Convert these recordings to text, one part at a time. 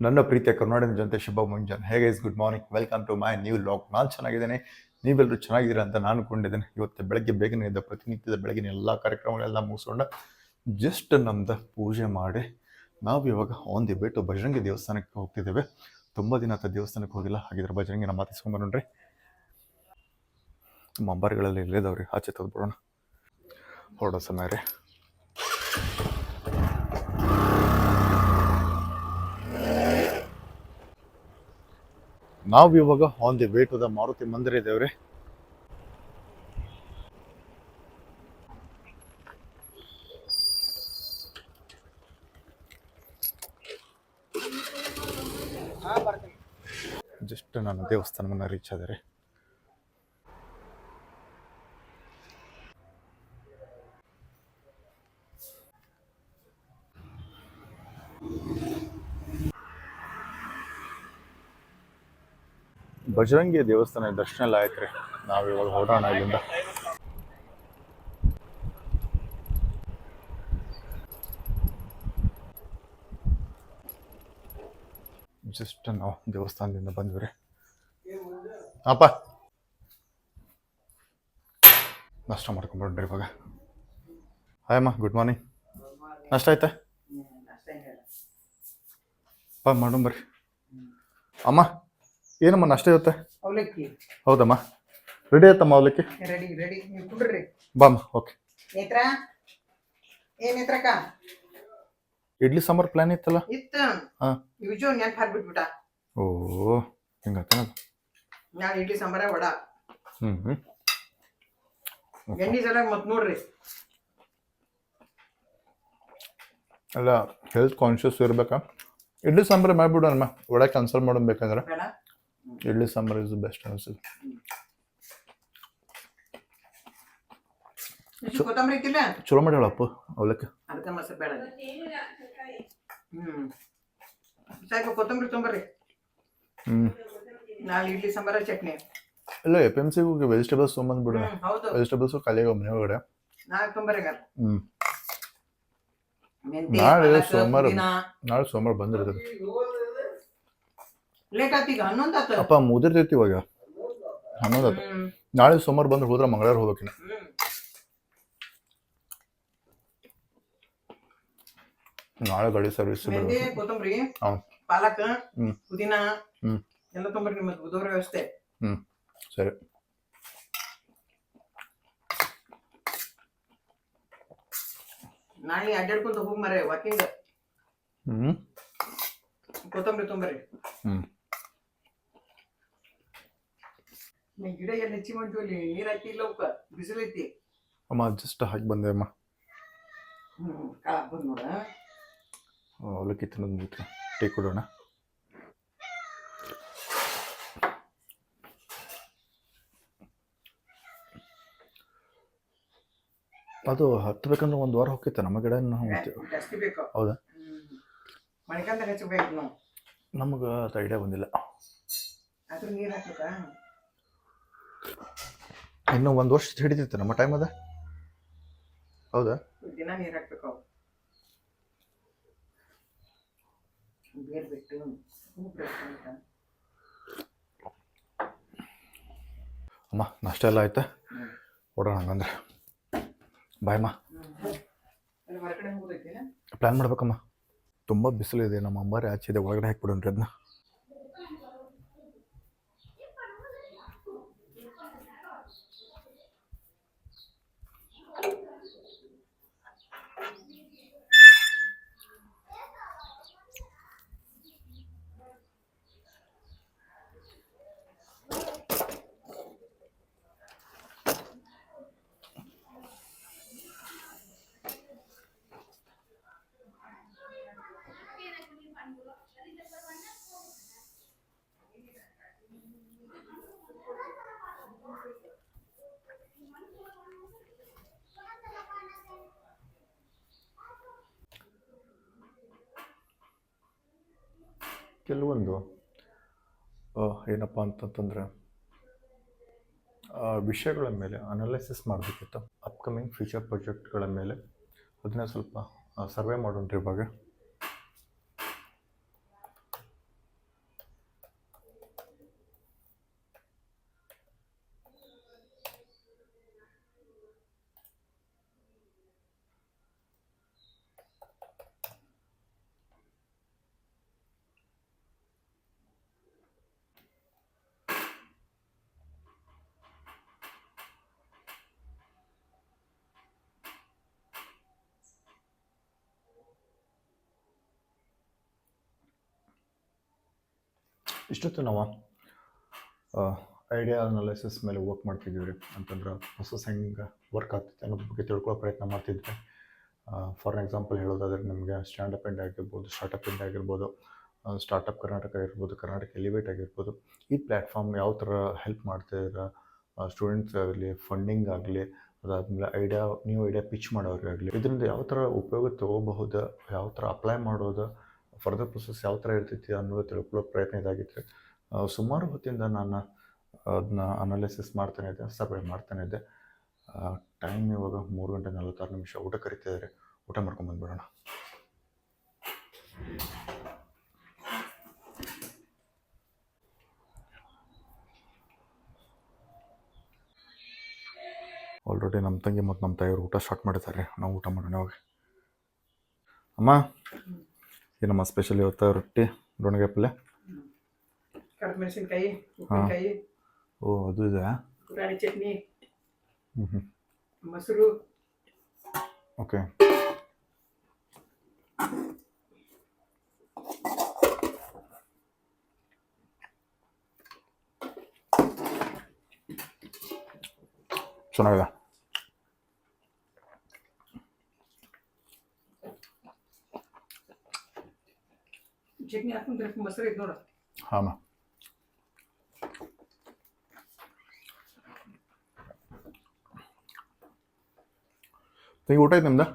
ನನ್ನ ಪ್ರೀತಿಯ ಕರ್ನಾಟಕ ಜನತೆ ಶುಭ ಮುಂಜಾನೆ. ಹೇಗೆ is good morning welcome to my new vlog ನಾನು ಚೆನ್ನಾಗಿದ್ದೇನೆ. ನೀವೆಲ್ಲರೂ ಚೆನ್ನಾಗಿದ್ದೀರಾ ಅಂತ ನಾನು ಕೊಂಡಿದ್ದೇನೆ ಇವತ್ತು ಬೆಳಗ್ಗೆ ಬೇಗನೆ ಇದ್ದ ಪ್ರತಿನಿತ್ಯದ ಬೆಳಗಿನ ಎಲ್ಲ ಕಾರ್ಯಕ್ರಮಗಳೆಲ್ಲ ಮುಗಿಸ್ಕೊಂಡು ಜಸ್ಟ್ ನಮ್ದು ಪೂಜೆ ಮಾಡಿ ನಾವು ಇವಾಗ ಆನ್ ದಿ ಬೇಟು ಬಜರಂಗಿ ದೇವಸ್ಥಾನಕ್ಕೆ ಹೋಗ್ತಿದ್ದೇವೆ. ತುಂಬ ದಿನ ಆತ ದೇವಸ್ಥಾನಕ್ಕೆ ಹೋಗಿಲ್ಲ. ಹಾಗಿದ್ರೆ ಬಜರಂಗಿನ ಮಾತಿಸ್ಕೊಂಬರೋಣ್ರಿ ನಮ್ಮ ಇಲ್ಲದವ್ರಿ ಆಚೆ ತೆಗೆದ್ಬಿಡೋಣ. ಹೊರಡೋ ಸಮಯ ರೀ. ನಾವು ಇವಾಗ on the way to the Maruti Mandir ಇದ್ದೇವ್ರಿ just ನಾನು ದೇವಸ್ಥಾನವನ್ನು ರೀಚ್ ಆದರೆ ಬಜರಂಗಿ ದೇವಸ್ಥಾನ ದರ್ಶನ ಎಲ್ಲ ಆಯ್ತು ರೀ ನಾವು ಇವಾಗ ಹೊರಡೋಣ ಇಲ್ಲಿಂದ. ಜಸ್ಟ್ ನಾವು ದೇವಸ್ಥಾನದಿಂದ ಬಂದ್ವಿ ರೀ. ಅಪ್ಪ. ನಷ್ಟ ಮಾಡ್ಕೊಂಡ್ಬಿಡ್ರಿ ಇವಾಗ. ಹಾಯ್ ಅಮ್ಮ ಗುಡ್ ಮಾರ್ನಿಂಗ್ ನಷ್ಟ ಆಯ್ತಾ? ಅಪ್ಪ ಮಾಡೋಣ ಬರ್ರಿ. ಅಮ್ಮ. ಏನಮ್ಮ ನಷ್ಟ ಇರುತ್ತೆ? ಅವಲಕ್ಕಿ. ಹೌದಮ್ಮ. ರೆಡಿ ಆಯ್ತಮ್ಮ ಅವಲಕ್ಕಿ? ರೆಡಿ ರೆಡಿ ನೀವು ಕುಡ್ರಿ. ಬಾಮ್ಮ ಓಕೆ ನೇತ್ರ? ಏ ನೇತ್ರಕ್ಕ? ಇಡ್ಲಿ ಸಾಂಬಾರ್ ಪ್ಲಾನ್ ಇತ್ತಲ್ಲ? ಇತ್ತು. ಹಾ. ಯುಜು ನೆನ್ಪು ಹಾಕ್ಬಿಟ್ಬಿಟ್ಟ ಓ ಹಿಂಗ ನಾನು ಇಡ್ಲಿ ಸಾಂಬಾರ ವಡ. ಹ್ಮ್ ಹ್ಮ್. ಎಣ್ಣೆ ಸಲ ಮತ್ ನೋಡ್ರಿ. ಅಲ್ಲ ಹೆಲ್ತ್ ಕಾನ್ಶಿಯಸ್ ಇರ್ಬೇಕಾ? ಇಡ್ಲಿ ಸಾಂಬಾರು ಮಾಡ್ಬಿಡೋಣ ವಡ ಕ್ಯಾನ್ಸಲ್ ಮಾಡೋಣ ಬೇಕಾದ್ರೆ. ಬೇಡ. ಇಡ್ಲಿ ಸಾಂಬಾರ್ ಇಸ್ ಬೆಸ್ಟ್ ಅನಿಸುತ್ತೆ. ಚಲೋ ಅವಲಕ್ಕಿ. ಬೇಡ ಹ್ಮ್. ಸಾಕು ಕೊತ್ತಂಬರಿ ತೊಂಬರ್ರಿ ಹ್ಞೂ ನಾಳೆ ಇಡ್ಲಿ ಸಾಂಬಾರ ಚಟ್ನಿ. ಇಲ್ಲ ಎ ಪಿ ಎಂ ಸಿ ಹೋಗಿ ವೆಜಿಟೇಬಲ್ಸ್ ತೊಗೊಂಬಂದ್ಬಿಡೋಣ ಬಿಡು ಹೌದು. ವೆಜಿಟೇಬಲ್ಸು ಖಾಲಿಯಾಗ ಮನೆ ಒಳಗಡೆ. ಹ್ಞೂ ನಾಳೆ ಸೋಮವಾರ. ನಾಳೆ ಸೋಮವಾರ ಬಂದಿರ್ತದೆ. ಲೇಟ್ ಈಗ ಹನ್ನೊಂದು ಆತ ಅಪ್ಪ ಮುದಿರ್ತೈತಿ ಇವಾಗ. ಹನ್ನೊಂದು ಆತು. ನಾಳೆ ಸೋಮವಾರ ಬಂದ್ರೆ ಹೋದ್ರ ಮಂಗಳವಾರ ಹೋಗ್ಬೇಕಿನ ನಾಳೆ ಗಾಡಿ ಸರ್ವಿಸ್ ಮೆಂತೆ ಕೊತ್ತಂಬರಿ ಹೌದು. ಪಾಲಕ್ ಹ್ಮ್. ಪುದೀನ ಹ್ಮ್. ಎಲ್ಲ ತೊಂಬರ್ರಿ ನಿಮ್ಮದು ಬುಧವಾರ ವ್ಯವಸ್ಥೆ. ಸರಿ. ನಾಳೆ ಅಡ್ಡಾಡ್ಕೊಂತ ಹೋಗಿ ಮರೆ ವಾಕಿಂಗ್ ಹ್ಞೂ ಕೊತ್ತಂಬರಿ ತೊಂಬರ್ರಿ ಹ್ಮ್. ಗಿಡ ಎಲ್ಲ ಹೆಚ್ಚಿ ಮಾಡ್ತೀವಿ ಅಲ್ಲಿ ನೀರ್ ಹಾಕಿ ಇಲ್ಲ ಅವಕ್ಕ ಬಿಸಿಲೈತಿ ಅಮ್ಮ ಜಸ್ಟ್ ಹಾಕಿ ಬಂದೆ ಅಮ್ಮ. ಕಾ ಕಾಳ ಬಂದ್ ನೋಡ. ಅವಲಕ್ಕಿ ತಿನ್ನೋದು ಮುಗಿತು ಟೀ ಕೊಡೋಣ. ಅದು ಹತ್ತಬೇಕಂದ್ರೆ ಒಂದು ವಾರ ಹೋಗ್ತೈತೆ ನಮ್ಮ ಗಿಡ ನಾವು ಬೇಕು. ಹೌದಾ? ಮಳೆಗಾಲದಾಗ ಹಚ್ಚಬೇಕು ನಾವು. ನಮಗೆ ಅದು ಐಡಿಯಾ ಬಂದಿಲ್ಲ. ಅದ್ರ ನೀರು ಹಾಕ್ಬೇಕಾ? ಇನ್ನು ಒಂದು ವರ್ಷ ಹಿಡಿತಿತ್ತು ನಮ್ಮ ಟೈಮ್ ಅದ. ಹೌದಾ? ದಿನ ನೀರು ಹಾಕ್ಬೇಕು ಅವು ಬೇರ್ ಬಿಟ್ಟು ಹೂ ಬಿಡ್ಬೇಕು ಅಂತ. ಅಮ್ಮ ನಾಷ್ಟ ಎಲ್ಲ ಆಯ್ತಾ. ಹೊಡೋಣ ಹಂಗಂದ್ರೆ. ಬಾಯಮ್ಮ ಹೊರಗಡೆ ಪ್ಲ್ಯಾನ್ ಮಾಡ್ಬೇಕಮ್ಮ. ತುಂಬ ಬಿಸಿಲಿದೆ ನಮ್ಮ ಅಂಬಾರಿ ಆಚೆ ಇದೆ ಒಳಗಡೆ ಹಾಕ್ಬಿಡೋಣ್ರಿ ಅದನ್ನ ಕೆಲವೊಂದು ಏನಪ್ಪ ಅಂತಂತಂದರೆ ವಿಷಯಗಳ ಮೇಲೆ ಅನಾಲಿಸಿಸ್ ಮಾಡಬೇಕಿತ್ತು. ಅಪ್ಕಮಿಂಗ್ ಫ್ಯೂಚರ್ ಪ್ರಾಜೆಕ್ಟ್ಗಳ ಮೇಲೆ. ಅದನ್ನ ಸ್ವಲ್ಪ ಸರ್ವೆ ಮಾಡೋಣ ಇವಾಗ ಇಷ್ಟೊತ್ತು ನಾವು ಐಡಿಯಾ ಅನಾಲಿಸಿಸ್ ಮೇಲೆ ವರ್ಕ್ ಮಾಡ್ತಿದ್ದೀವಿ ಅಂತಂದ್ರೆ ಹೊಸ ಹೆಂಗೆ ವರ್ಕ್ ಆಗ್ತೈತೆ ಅನ್ನೋ ಬಗ್ಗೆ ತಿಳ್ಕೊಳ್ಳೋ ಪ್ರಯತ್ನ ಮಾಡ್ತಿದ್ವಿ. ಫಾರ್ ಎಕ್ಸಾಂಪಲ್ ಹೇಳೋದಾದ್ರೆ ನಿಮಗೆ ಸ್ಟ್ಯಾಂಡಪ್ ಇಂಡ್ ಆಗಿರ್ಬೋದು ಸ್ಟಾರ್ಟಪ್ ಇಂಡ್ ಆಗಿರ್ಬೋದು ಸ್ಟಾರ್ಟಪ್ ಕರ್ನಾಟಕ ಆಗಿರ್ಬೋದು, ಕರ್ನಾಟಕ ಎಲಿವೇಟ್ ಆಗಿರ್ಬೋದು, ಈ ಪ್ಲ್ಯಾಟ್ಫಾರ್ಮ್ ಯಾವ ಥರ ಹೆಲ್ಪ್ ಮಾಡ್ತಿದ್ದೀರಾ ಸ್ಟೂಡೆಂಟ್ಸ್ ಆಗಲಿ ಫಂಡಿಂಗ್ ಆಗಲಿ, ಅದಾದಮೇಲೆ ಐಡಿಯಾ ನ್ಯೂ ಐಡಿಯಾ ಪಿಚ್ ಮಾಡೋರಿಗಾಗಲಿ, ಇದರಿಂದ ಯಾವ ಥರ ಉಪಯೋಗ ತೊಗೋಬಹುದು, ಯಾವ ಥರ ಅಪ್ಲೈ ಮಾಡೋದು ಫರ್ದರ್ ಪ್ರೊಸೆಸ್ ಯಾವ ಥರ ಇರ್ತೈತಿ ಅನ್ನೋದು ತಿಳ್ಕೊಳ್ಳೋ ಪ್ರಯತ್ನ ಇದಾಗಿತ್ತು. ಸುಮಾರು ಹೊತ್ತಿಂದ ನಾನು ಅದನ್ನ ಅನಾಲಿಸಿಸ್ ಮಾಡ್ತಾನೆ ಇದ್ದೆ ಸರ್ವೆ ಮಾಡ್ತಾನೆ ಇದ್ದೆ. ಟೈಮ್ ಇವಾಗ ಮೂರು ಗಂಟೆ ನಲವತ್ತಾರು ನಿಮಿಷ. ಊಟ ಕರಿತಿದ್ದಾರೆ ಊಟ ಮಾಡ್ಕೊಂಡು ಬಂದ್ಬಿಡೋಣ. ಆಲ್ರೆಡಿ ನಮ್ಮ ತಂಗಿ ಮತ್ತು ನಮ್ಮ ತಾಯಿಯವರು ಊಟ ಸ್ಟಾರ್ಟ್ ಮಾಡಿದ್ದಾರೆ. ನಾವು ಊಟ ಮಾಡೋಣ ಅವಾಗ ಅಮ್ಮ? ಈ ನಮ್ಮ ಸ್ಪೆಷಲ್ ಇವತ್ತು ರೊಟ್ಟಿ ದೊಣ್ಣಗೆ ಪಲ್ಯ ಮೆಣಸಿನ್ಕಾಯಿ ಉಪ್ಪಿನಕಾಯಿ ಓ ಅದು ಇದೆ. ಪುಟಾಣಿ ಚಟ್ನಿ ಮೊಸರು. ಓಕೆ. ಚೆನ್ನಾಗಿದೆ. ಚಟ್ನಿ ಹಾಕೊಂಡ್ರೆ ಮೊಸರು ಐತೆ ನೋಡು ಹಾಂ ಈಗ ಊಟ ಐತೆ ನಿಮ್ದು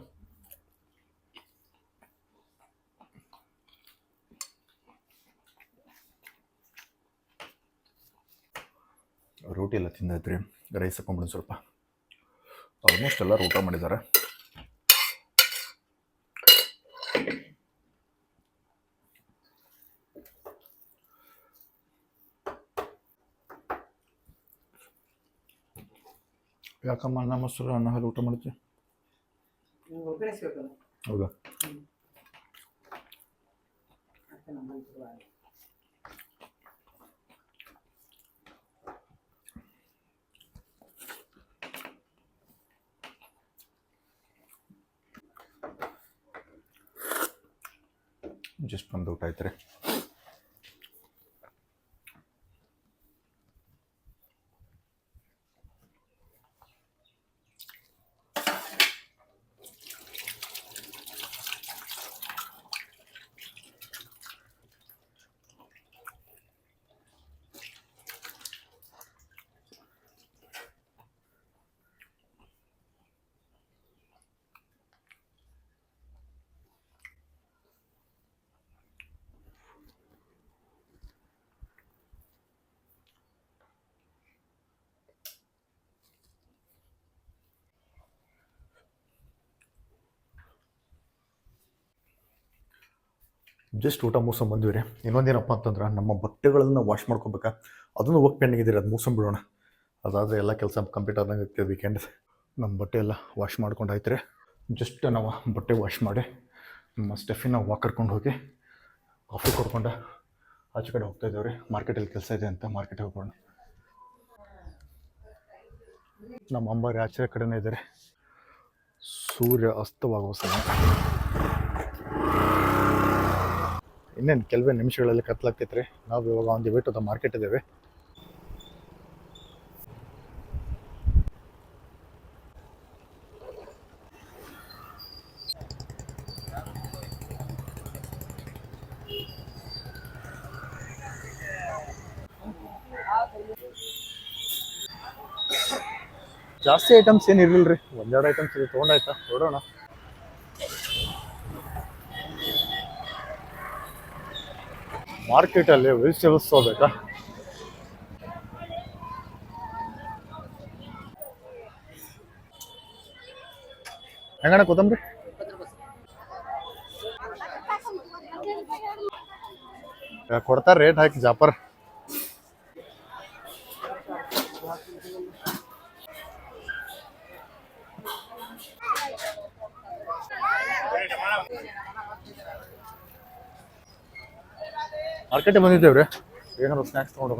ರೋಟಿ ಎಲ್ಲ ತಿಂದೈತ್ರಿ ರೈಸ್ ಹಾಕೊಂಡ್ಬಿಡಿ ಸ್ವಲ್ಪ ಆಲ್ಮೋಸ್ಟ್ ಎಲ್ಲರೂ ಊಟ ಮಾಡಿದ್ದಾರೆ ಯಾಕಮ್ಮ ಅನ್ನ ಮೊಸರು ಅನ್ನ ಹಾಲು ಊಟ ಮಾಡ್ತೀವಿ ಹೌದಾ. ಜಸ್ಟ್ ಒಂದು ಊಟ ಆಯ್ತು ರೀ. ಜಸ್ಟ್ ಊಟ ಮೂಸಮ್ ಬಂದಿವ್ರಿ ಇನ್ನೊಂದೇನಪ್ಪ ಅಂತಂದ್ರೆ ನಮ್ಮ ಬಟ್ಟೆಗಳನ್ನು ವಾಶ್ ಮಾಡ್ಕೋಬೇಕಾ? ಅದನ್ನು ವರ್ಕ್ ಪೆಂಡಿಂಗ್ ಅದು ಅದು ಬಿಡೋಣ. ಅದಾದರೆ ಎಲ್ಲ ಕೆಲಸ ಕಂಪ್ಲೀಟ್ ಆದಂಗೆ ಆಗ್ತದೆ ವೀಕೆಂಡ್ ನಮ್ಮ ಬಟ್ಟೆ ಎಲ್ಲ ವಾಶ್ ಮಾಡ್ಕೊಂಡು ಆಯ್ತು ರೀ. ಜಸ್ಟ್ ನಾವು ಬಟ್ಟೆ ವಾಶ್ ಮಾಡಿ, ನಮ್ಮ ಸ್ಟೆಫಿನ ವಾಕ್ ಕರ್ಕೊಂಡು ಹೋಗಿ ಕಾಫಿ ಕೊಡ್ಕೊಂಡು ಆಚೆ ಕಡೆ ಹೋಗ್ತಾ ಇದ್ದೇವೆ ರೀ ಮಾರ್ಕೆಟಲ್ಲಿ ಕೆಲಸ ಇದೆ ಅಂತ ಮಾರ್ಕೆಟಿಗೆ ಹೋಗೋಣ. ನಮ್ಮ ಅಂಬಾರಿ ಆಚೆ ಕಡೆನೇ ಇದ್ದಾರೆ ಸೂರ್ಯ ಅಸ್ತವಾಗುವ ಸಮಯ. ಇನ್ನೇನು ಕೆಲವೇ ನಿಮಿಷಗಳಲ್ಲಿ ಕತ್ಲಾಗ್ತೈತೆ ರೀ ನಾವು ಇವಾಗ ಒಂದು ದ ಮಾರ್ಕೆಟ್ ಇದ್ದೇವೆ. ಜಾಸ್ತಿ ಐಟಮ್ಸ್ ಏನು ಇರಲಿಲ್ಲ ರೀ ಒಂದೆರಡು ಐಟಮ್ಸ್ ಇದೆ ತೊಗೊಂಡಾಯ್ತಾ ನೋಡೋಣ. ಮಾರ್ಕೆಟಲ್ಲಿ ವೆಜಿಟೇಬಲ್ಸ್ ತಗೋಬೇಕಾ ಹೆಂಗಣ ಕೊತ್ತಂಬರಿ? ಕೊಡ್ತಾರ ರೇಟ್ ಹಾಕಿ ಜಾಪರ್ ಮಾರ್ಕೆಟ್ ಬಂದಿದ್ದೇವ್ರಿ. ಏನಾದ್ರು ಸ್ನ್ಯಾಕ್ಸ್ ತೊಗೊಂಡು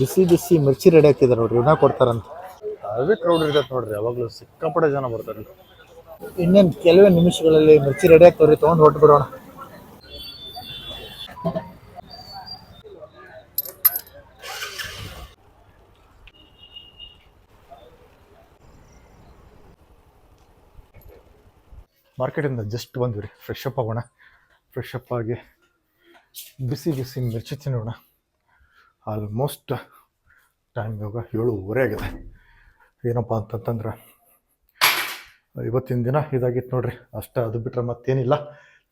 ಬಿಸಿ ಬಿಸಿ ಮಿರ್ಚಿ ರೆಡಿ ಆಗ್ತಿದಾರೆ ನೋಡ್ರಿ ಇವನ್ನ ಕೊಡ್ತಾರಂತ. ಅದೇ ಕ್ರೌಡ್ ಇರ್ತೈತೆ ನೋಡ್ರಿ ಯಾವಾಗಲೂ ಸಿಕ್ಕಾಪಟ್ಟೆ ಜನ ಬರ್ತಾರೆ. ಇನ್ನೇನು ಕೆಲವೇ ನಿಮಿಷಗಳಲ್ಲಿ ಮಿರ್ಚಿ ರೆಡಿ ಆಗ್ತಾವ್ರಿ ತಗೊಂಡು ಹೊಟ್ಟು ಬಿಡೋಣ. ಮಾರ್ಕೆಟಿಂದ ಜಸ್ಟ್ ಬಂದ್ವಿ ರೀ ಫ್ರೆಶ್ ಅಪ್ ಆಗೋಣ. ಫ್ರೆಶ್ ಅಪ್ ಆಗಿ ಬಿಸಿ ಬಿಸಿ ಮಿರ್ಚಿ ತಿನ್ನೋಣ ಆಲ್ಮೋಸ್ಟ್ ಟೈಮ್ ಇವಾಗ ಏಳುವರೆ ಆಗಿದೆ. ಏನಪ್ಪ ಅಂತಂತಂದ್ರೆ, ಇವತ್ತಿನ ದಿನ ಇದಾಗಿತ್ತು ನೋಡ್ರಿ. ಅಷ್ಟೇ, ಅದು ಬಿಟ್ಟರೆ ಮತ್ತೇನಿಲ್ಲ.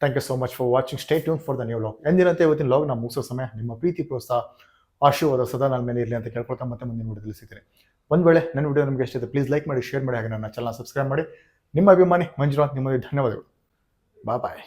Thank you so much for watching stay tuned for the new vlog ಎಂದಿನಂತೆ ಇವತ್ತಿನ ಲಾಗ್ ನಾವು ಮುಗಿಸೋ ಸಮಯ, ನಿಮ್ಮ ಪ್ರೀತಿ, ಪ್ರೋತ್ಸಾಹ, ಆಶೀರ್ವಾದ ಸದಾ ನನ್ನ ಮೇಲೆ ಇರಲಿ ಅಂತ ಕೇಳ್ಕೊಳ್ತಾ ಮತ್ತೆ ಮುಂದಿನ ವಿಡಿಯೋದಲ್ಲಿ ಸಿಗ್ತೀನಿ. ಒಂದು ವೇಳೆ ನನ್ನ ವಿಡಿಯೋ ನಿಮಗೆ ಇಷ್ಟ ಪ್ಲೀಸ್ ಲೈಕ್ ಮಾಡಿ ಶೇರ್ ಮಾಡಿ, ಹಾಗೆ ನನ್ನ ಚಾನಲ್ ಸಬ್ಸ್ಕ್ರೈಬ್ ಮಾಡಿ. ನಿಮ್ಮ ಅಭಿಮಾನಿ ಮಂಜುನಾಥ್, ನಿಮ್ಮಲ್ಲಿ ಧನ್ಯವಾದಗಳು. ಬಾಯ್ ಬಾಯ್